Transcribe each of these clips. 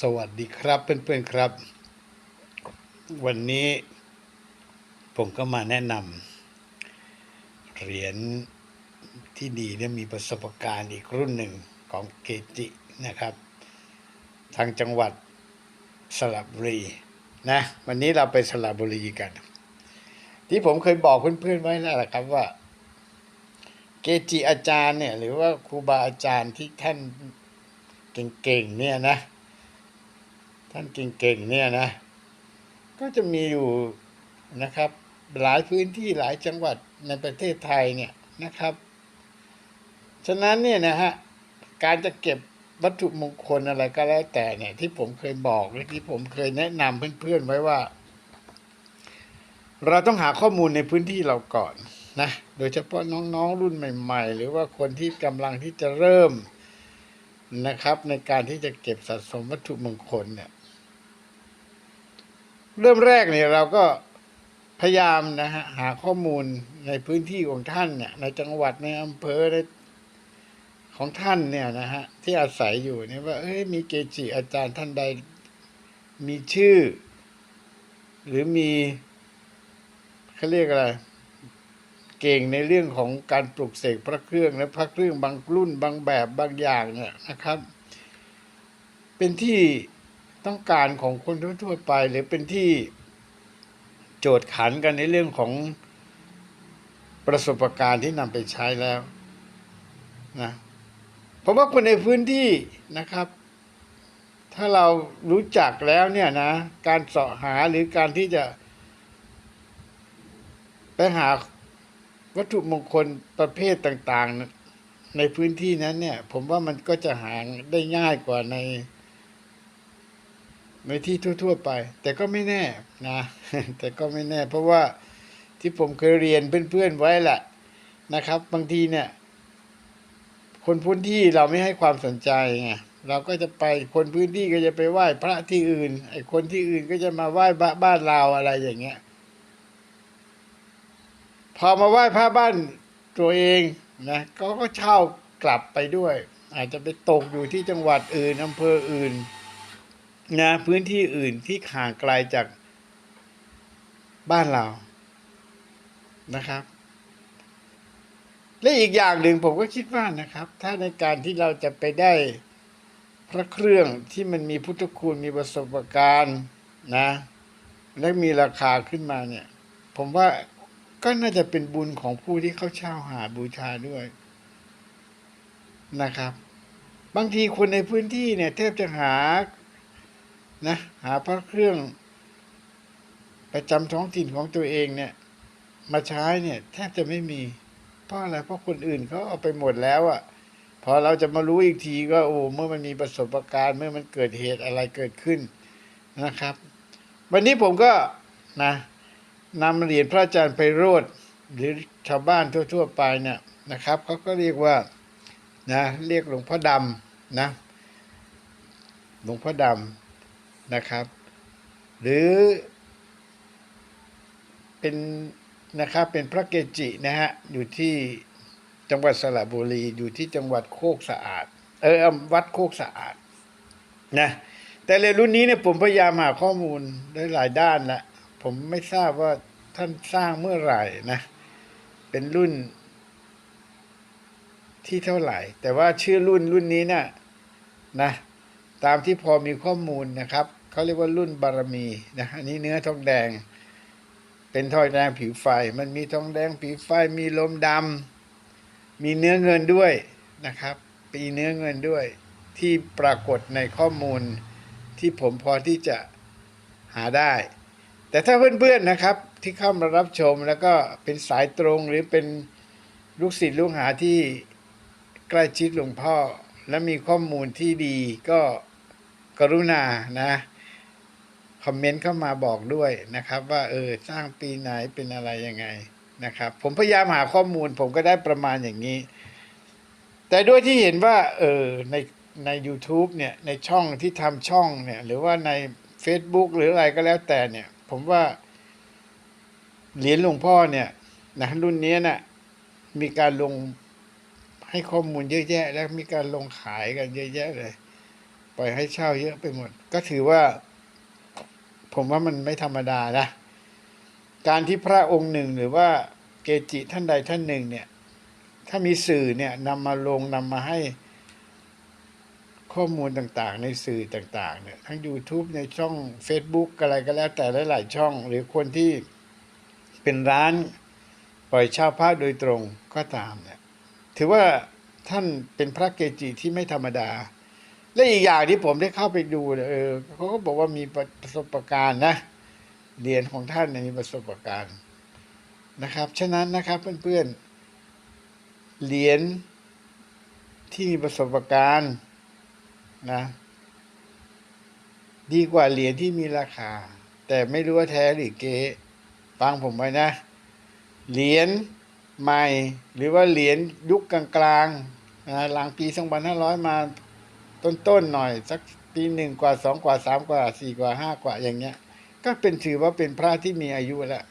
สวัสดีครับเพื่อนๆครับ วันนี้ผมก็มาแนะนำเหรียญที่ดีและมีประสบการณ์อีกรุ่นหนึ่งของเกจินะครับ ทางจังหวัดสระบุรีนะวันนี้เราไปสระบุรีกัน ที่ผมเคยบอกเพื่อนๆไว้นั่นแหละครับว่า เกจิอาจารย์เนี่ยหรือว่าครูบาอาจารย์ที่ท่านเก่งๆเนี่ยนะ ท่านเก่งๆเนี่ยนะ ก็จะมีอยู่นะครับ หลายพื้นที่หลายจังหวัดในประเทศไทยเนี่ยนะครับ ฉะนั้นเนี่ยนะฮะการจะเก็บวัตถุมงคลอะไรก็แล้วแต่เนี่ย ที่ผมเคยบอกและที่ผมเคยแนะนำเพื่อนๆไว้ว่า เราต้องหาข้อมูลในพื้นที่เราก่อนนะ โดยเฉพาะน้องๆรุ่นใหม่ ๆ หรือว่าคนที่กำลังที่จะเริ่มนะครับ ในการที่จะเก็บสะสมวัตถุมงคลเนี่ย เริ่มแรกเนี่ยเราก็พยายามนะฮะหาข้อมูลในพื้นที่ของท่านเนี่ยในจังหวัดในอำเภอในของท่านเนี่ยนะฮะที่อาศัยอยู่เนี่ยว่าเอ้ยมีเกจิอาจารย์ท่านใดมีชื่อ หรือมีเขาเรียกอะไรเก่งในเรื่องของการปลุกเสกพระเครื่องและพระเครื่องบางรุ่นบางแบบบางอย่างเนี่ยนะครับ เป็นที่ ต้องการของคนทั่วๆไป หรือเป็นที่โจทย์ขันกันในเรื่องของประสบการณ์ที่นำไปใช้แล้วนะผมว่าคนในพื้นที่นะครับ ถ้าเรารู้จักแล้วเนี่ยนะ การเสาะหาหรือการที่จะไปหาวัตถุมงคลประเภทต่าง ๆ ในพื้นที่นั้นเนี่ย ผมว่ามันก็จะหาได้ง่ายกว่าใน ในที่ทั่ว ๆ ไป แต่ก็ไม่แน่นะ แต่ก็ไม่แน่เพราะว่าที่ผมเคยเรียนเพื่อนๆไว้แหละนะครับ บางทีเนี่ย คนพื้นที่เราไม่ให้ความสนใจไงเราก็จะไปคนพื้นที่ก็จะไปไหว้พระที่อื่นไอ้คนที่อื่นก็จะมาไหว้บ้านเราอะไรอย่างเงี้ยพอมาไหว้พระบ้านตัวเองนะก็ก็เช่ากลับไปด้วย อาจจะไปตกอยู่ที่จังหวัดอื่นอำเภออื่น นะพื้นที่อื่นที่ห่างไกลจากบ้านเรานะครับ และอีกอย่างหนึ่งผมก็คิดว่านะครับ ถ้าในการที่เราจะไปได้พระเครื่องที่มันมีพุทธคุณมีประสบการณ์นะ และมีราคาขึ้นมาเนี่ย ผมว่าก็น่าจะเป็นบุญของผู้ที่เขาเช่าหาบูชาด้วยนะครับ บางทีคนในพื้นที่เนี่ยแทบจะหา นะ หาพระเครื่องประจำท้องถิ่นของตัวเองเนี่ย มาใช้เนี่ยแทบจะไม่มี เพราะอะไรเพราะคนอื่นเขาเอาไปหมดแล้วอะ่ะพอเราจะมารู้อีกทีก็โอ้เมื่อมันมีประสบการณ์เมื่อมันเกิดเหตุอะไรเกิดขึ้นนะครับ วันนี้ผมก็นะนำเหรียญพระอาจารย์ไพโรธหรือชาวบ้านทั่ว ๆ ไปเนี่ยนะครับเขาก็เรียกว่านะเรียกหลวงพ่อดำนะหลวงพ่อดำ นะครับ หรือเป็นนะครับเป็นพระเกจินะฮะอยู่ที่จังหวัดสระบุรีอยู่ที่จังหวัดโคกสะอาด เออวัดโคกสะอาดนะแต่เรียนรุ่นนี้เนี่ยผมพยายามหาข้อมูลได้หลายด้านละผมไม่ทราบว่าท่านสร้างเมื่อไหร่นะ เป็นรุ่นที่เท่าไหร่ แต่ว่าชื่อรุ่นรุ่นนี้เนี่ยนะ ตามที่พอมีข้อมูลนะครับ เขาเรียกว่ารุ่นบารมีนะอันนี้เนื้อทองแดง เป็นทองแดงผิวไฟ มันมีทองแดงผิวไฟมีลมดำมีเนื้อเงินด้วยนะครับปีเนื้อเงินด้วย ที่ปรากฏในข้อมูลที่ผมพอที่จะหาได้ แต่ถ้าเพื่อนๆนะครับที่เข้ามารับชมแล้วก็เป็นสายตรงหรือเป็นลูกศิษย์ลูกหาที่ใกล้ชิดหลวงพ่อ และมีข้อมูลที่ดีก็กรุณานะ อมเมนต์เข้ามาบอกด้วยนะครับ ว่าเออสร้างปีไหนเป็นอะไรยังไงนะครับ ผมพยายามหาข้อมูล ผมก็ได้ประมาณอย่างนี้ แต่ด้วยที่เห็นว่าเออในใน u t u b e เนี่ยในช่องที่ทำช่องเนี่ย หรือว่าใน Facebook หรืออะไรก็แล้วแต่เนี่ย ผมว่าเหรียญหลวงพ่อเนี่ยนะรุ่นนี้นะ่ะมีการลงให้ข้อมูลเยอะแยะ แล้วมีการลงขายกันเยอะแยะเลย ปล่อยให้เช่าเยอะไปหมด ก็ถือว่า ผมว่ามันไม่ธรรมดานะ การที่พระองค์หนึ่งหรือว่าเกจิท่านใดท่านหนึ่งเนี่ย ถ้ามีสื่อเนี่ยนำมาลงนำมาให้ข้อมูลต่างๆ ในสื่อต่างๆเนี่ยทั้ง YouTube ในช่อง Facebook อะไรก็แล้วแต่หลายๆช่อง หรือคนที่เป็นร้านปล่อยเช่าพระโดยตรงก็ตามเนี่ยถือว่าท่านเป็นพระเกจิที่ไม่ธรรมดา และอีกอย่างที่ผมได้เข้าไปดูเนี่ยเออเขาก็บอกว่ามีประสบการณ์นะเหรียญของท่านมีประสบการณ์นะครับ ฉะนั้นนะครับเพื่อนๆเหรียญที่มีประสบการณ์นะดีกว่าเหรียญที่มีราคา แต่ไม่รู้ว่าแท้หรือเก๊ฟังผมไว้นะ เหรียญใหม่ หรือว่าเหรียญยุคกลางๆนะหลังปี 2500 มา ต้นๆหน่อย สักปีหนึ่งกว่าสองกว่าสามกว่าสี่กว่าห้ากว่าอย่างเงี้ย ก็เป็นถือว่าเป็นพระที่มีอายุแล้ว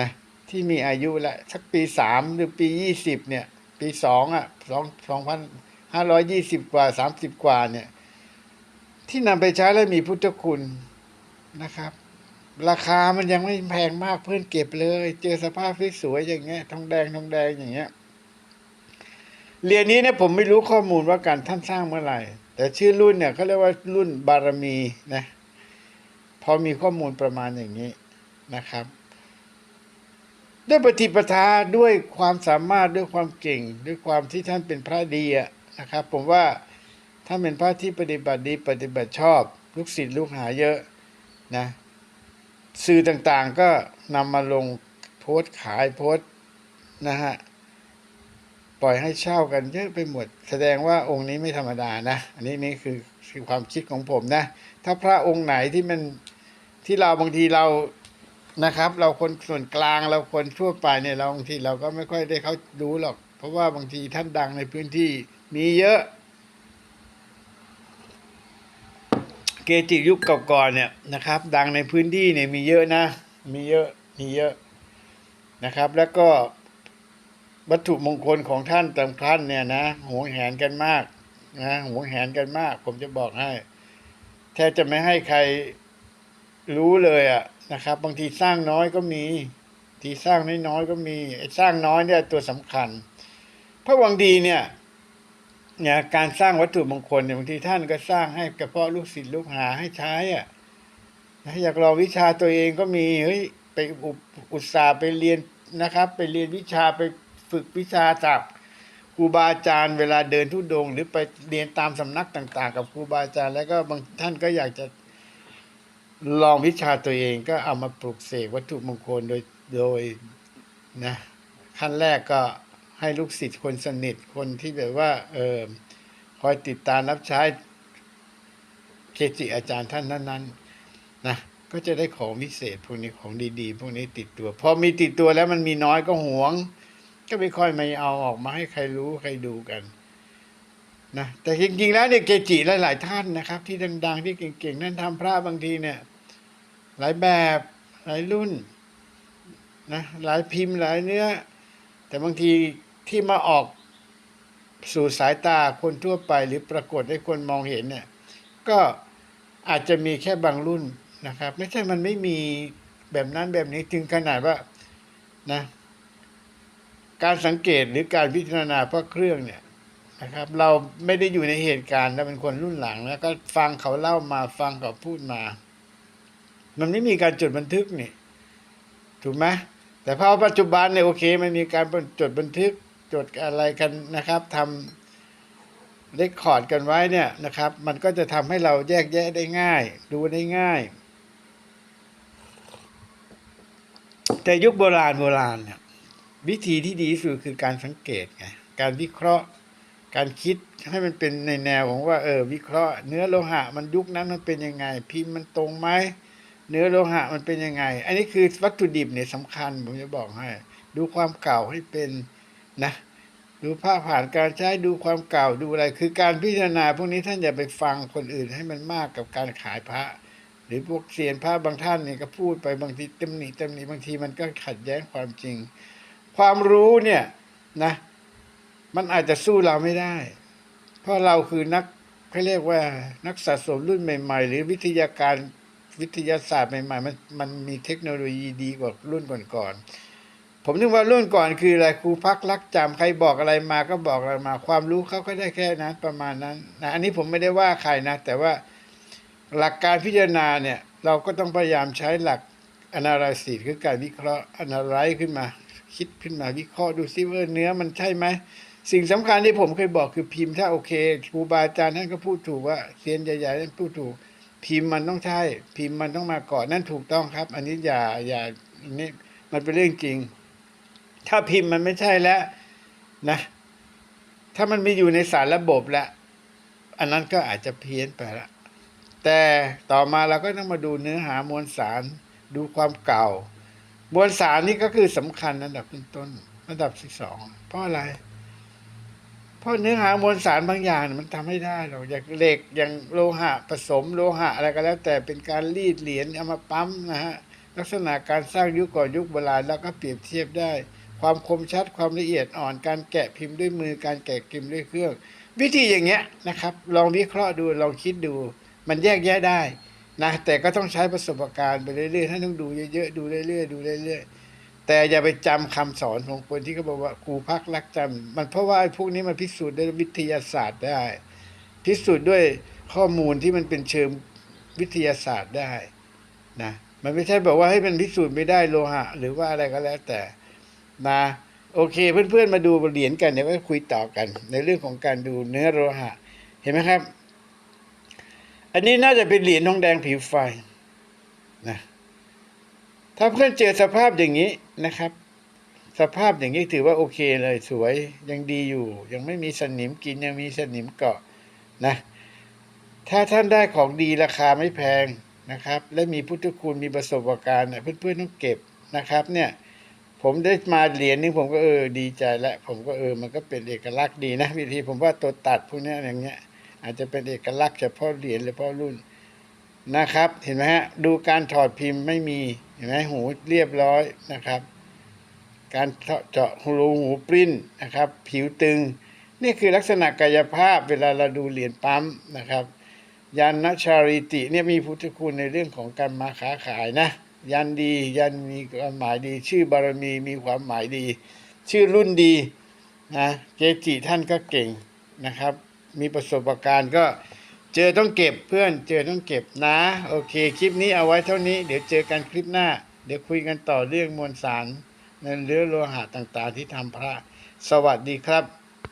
นะที่มีอายุแล้วสักปีสามหรือปียี่สิบเนี่ย ปีสองอะสองสองพันห้าร้อยยี่สิบกว่าสามสิบกว่าเนี่ย ที่นำไปใช้แล้วมีพุทธคุณนะครับ ราคามันยังไม่แพงมากเพื่อนเก็บเลย เจอสภาพสวยๆอย่างเงี้ยทองแดงทองแดงอย่างเงี้ย เรียญนี้เนี่ยผมไม่รู้ข้อมูลว่าการท่านสร้างเมื่อไหร่ แต่ชื่อรุ่นเนี่ยเขาเรียกว่ารุ่นบารมีนะพอมีข้อมูลประมาณอย่างนี้นะครับ ด้วยปฏิปทาด้วยความสามารถด้วยความเก่ง ด้วยความที่ท่านเป็นพระดีนะครับ ผมว่าท่านเป็นพระที่ปฏิบัติดีปฏิบัติชอบ ลูกศิษย์ลูกหาเยอะนะสื่อต่างๆก็นำมาลงโพสต์ขายโพสต์นะฮะ ปล่อยให้เช่ากันเยอะไปหมด แสดงว่าองค์นี้ไม่ธรรมดานะ อันนี้นี่คือคือความคิดของผมนะ ถ้าพระองค์ไหนที่มันที่เราบางทีเรานะครับ เราคนส่วนกลางเราคนทั่วไปเนี่ยเราบางทีเราก็ไม่ค่อยได้เขาดูหรอก เพราะว่าบางทีท่านดังในพื้นที่มีเยอะ เกจิยุคก่อนๆเนี่ยนะครับ ดังในพื้นที่เนี่ยมีเยอะนะ มีเยอะมีเยอะนะครับ แล้วก็ วัตถุมงคลของท่านตามท่านเนี่ยนะหวงแหนกันมากนะหวงแหนกันมาก ผมจะบอกให้แทบจะไม่ให้ใครรู้เลยอะนะครับ บางทีสร้างน้อยก็มีทีสร้างน้อยๆก็มีไอ้สร้างน้อยเนี่ยตัวสำคัญ พระบางทีเนี่ยเนี่ยการสร้างวัตถุมงคลเนี่ยบางทีท่านก็สร้างให้เฉพาะลูกศิษย์ลูกหาให้ใช้อะนะอยากลองวิชาตัวเองก็มีเฮ้ยไปอุตส่าห์ไปเรียนนะครับ ไปเรียนวิชาไป ฝึกวิชาจากครูบาอาจารย์เวลาเดินทุดงค์หรือไปเรียนตามสำนักต่าง ๆ กับครูบาอาจารย์ แล้วก็บางท่านก็อยากจะลองวิชาตัวเองก็เอามาปลุกเสกวัตถุมงคลโดยโดยนะขั้นแรกก็ให้ลูกศิษย์คนสนิทคนที่แบบว่าเออคอยติดตามรับใช้เกจิอาจารย์ท่านนั้นๆนะก็จะได้ของวิเศษพวกนี้ของดี ๆ พวกนี้ติดตัว พอมีติดตัวแล้วมันมีน้อยก็หวง ก็ไม่ค่อยไม่เอาออกมาให้ใครรู้ใครดูกันนะแต่จริงๆแล้วเนี่ยเกจิหลาย ๆ ท่านนะครับ ที่ดัง ๆ ที่เก่งๆ นั่นทำพระบางทีเนี่ย หลายแบบหลายรุ่นนะหลายพิมพ์หลายเนื้อ แต่บางทีที่มาออกสู่สายตาคนทั่วไปหรือปรากฏให้คนมองเห็นเนี่ยก็อาจจะมีแค่บางรุ่นนะครับ ไม่ใช่มันไม่มีแบบนั้นแบบนี้ถึงขนาดว่านะ การสังเกตหรือการพิจารณาพระเครื่องเนี่ยนะครับ เราไม่ได้อยู่ในเหตุการณ์เราเป็นคนรุ่นหลังแล้วก็ฟังเขาเล่ามาฟังเขาพูดมา มันไม่มีการจดบันทึกนี่ถูกไหมแต่พอปัจจุบันเนี่ยโอเคมันมีการจดบันทึกจดอะไรกันนะครับทำเรคคอร์ดกันไว้เนี่ยนะครับ มันก็จะทำให้เราแยกแยะได้ง่าย ดูได้ง่าย แต่ยุคโบราณโบราณเนี่ย วิธีที่ดีสุดคือการสังเกตไงการวิเคราะห์ การคิดให้มันเป็นในแนวของว่าเออวิเคราะห์ เนื้อโลหะมันยุคนั้นมันเป็นยังไง พิมพ์มันตรงไหมเนื้อโลหะมันเป็นยังไง อันนี้คือวัตถุดิบเนี่ยสำคัญผมจะบอกให้ ดูความเก่าให้เป็นนะดูภาพผ่านการใช้ดูความเก่าดูอะไร คือการพิจารณาพวกนี้ท่านอย่าไปฟังคนอื่นให้มันมากกับการขายพระ หรือพวกเสียนพระบางท่านเนี่ยก็พูดไปบางทีตำหนิตำหนิบางทีมันก็ขัดแย้งความจริง ความรู้เนี่ยนะ มันอาจจะสู้เราไม่ได้ เพราะเราคือนักเขาเรียกว่า นักสะสมรุ่นใหม่ ๆ หรือวิทยาการวิทยาศาสตร์ใหม่ๆมันมันมีเทคโนโลยีดีกว่ารุ่นก่อนๆผมนึกว่ารุ่นก่อนคืออะไรครูพักรักจำใครบอกอะไรมาก็บอกอะไรมา ความรู้เขาก็ได้แค่นั้นประมาณนั้นนะอันนี้ผมไม่ได้ว่าใครนะ แต่ว่าหลักการพิจารณาเนี่ย เราก็ต้องพยายามใช้หลัก analysis คือการวิเคราะห์ analyze ขึ้นมา คิดขึ้นมาวิเคราะห์ดูซิว่าเนื้อมันใช่ไหมสิ่งสำคัญที่ผมเคยบอกคือพิมพ์ถ้าโอเคครูบาอาจารย์ท่านก็พูดถูกว่าเซียนใหญ่ๆท่านพูดถูก พิมพ์มันต้องใช่ พิมพ์มันต้องมาก่อนนั่นถูกต้องครับ อันนี้อย่าอย่าอันนี้มันเป็นเรื่องจริง ถ้าพิมพ์มันไม่ใช่แล้วนะ ถ้ามันไม่อยู่ในสารระบบแล้วอันนั้นก็อาจจะเพี้ยนไปละแต่ต่อมาเราก็ต้องมาดูเนื้อหามวลสารดูความเก่า มวลสารนี่ก็คือสำคัญอันดับต้นๆอันดับที่สองเพราะอะไร เพราะเนื้อหามวลสารบางอย่างมันทำไม่ได้หรอกอย่างเหล็กอย่างโลหะผสมโลหะอะไรก็แล้ว แต่เป็นการรีดเหรียญเอามาปั๊มนะฮะลักษณะการสร้างยุคก่อนยุคโบราณแล้วก็เปรียบเทียบได้ ความคมชัดความละเอียดอ่อนการแกะพิมพ์ด้วยมือการแกะพิมพ์ด้วยเครื่อง วิธีอย่างเงี้ยนะครับ ลองวิเคราะห์ดูลองคิดดู มันแยกแยะได้ นะแต่ก็ต้องใช้ประสบการณ์ไปเรื่อยๆท่านต้องดูเยอะๆดูเรื่อยๆดูเรื่อยๆแต่อย่าไปจำคำสอนของคนที่เขาบอกว่าครูพักรักจำมันเพราะว่าไอ้พวกนี้มันพิสูจน์ด้วยวิทยาศาสตร์ได้ พิสูจน์ด้วยข้อมูลที่มันเป็นเชิงวิทยาศาสตร์ได้นะมันไม่ใช่บอกว่าให้มันพิสูจน์ไม่ได้โลหะ หรือว่าอะไรก็แล้วแต่นะโอเค เพื่อนๆมาดูเหรียญกันเดี๋ยวก็คุยต่อกัน ในเรื่องของการดูเนื้อโลหะ เห็นไหมครับ อันนี้น่าจะเป็นเหรียญทองแดงผิวไฟนะถ้าเพื่อนเจอสภาพอย่างนี้นะครับ สภาพอย่างนี้ถือว่าโอเคเลยสวยยังดีอยู่ ยังไม่มีสนิมกินยังมีสนิมเกาะนะถ้าท่านได้ของดีราคาไม่แพงนะครับ และมีพุทธคุณมีประสบการณ์เพื่อนๆต้องเก็บนะครับเนี่ยผมได้มาเหรียญนี้ผมก็เออดีใจแล้วผมก็เออมันก็เป็นเอกลักษณ์ดีนะวิธีผมว่าตัวตัดพวกนี้อย่างเงี้ย อาจจะเป็นเอกลักษณ์เฉพาะเหรียญหรือเฉพาะรุ่นนะครับ เห็นไหมฮะ ดูการถอดพิมพ์ไม่มีเห็นไหมหูเรียบร้อยนะครับ การเจาะรูหูปริ้นนะครับ ผิวตึง นี่คือลักษณะกายภาพเวลาเราดูเหรียญปั๊มนะครับยันนชาริติเนี่ยมีพุทธคุณในเรื่องของการมาค้าขายนะ ยันดียันมีความหมายดี ชื่อบารมีมีความหมายดี ชื่อรุ่นดีนะเกจิท่านก็เก่งนะครับ มีประสบการณ์ก็เจอต้องเก็บเพื่อนเจอต้องเก็บนะ โอเค คลิปนี้เอาไว้เท่านี้ เดี๋ยวเจอกันคลิปหน้า เดี๋ยวคุยกันต่อเรื่องมวลสารในเรือโลหะต่างๆที่ทำพระ สวัสดีครับ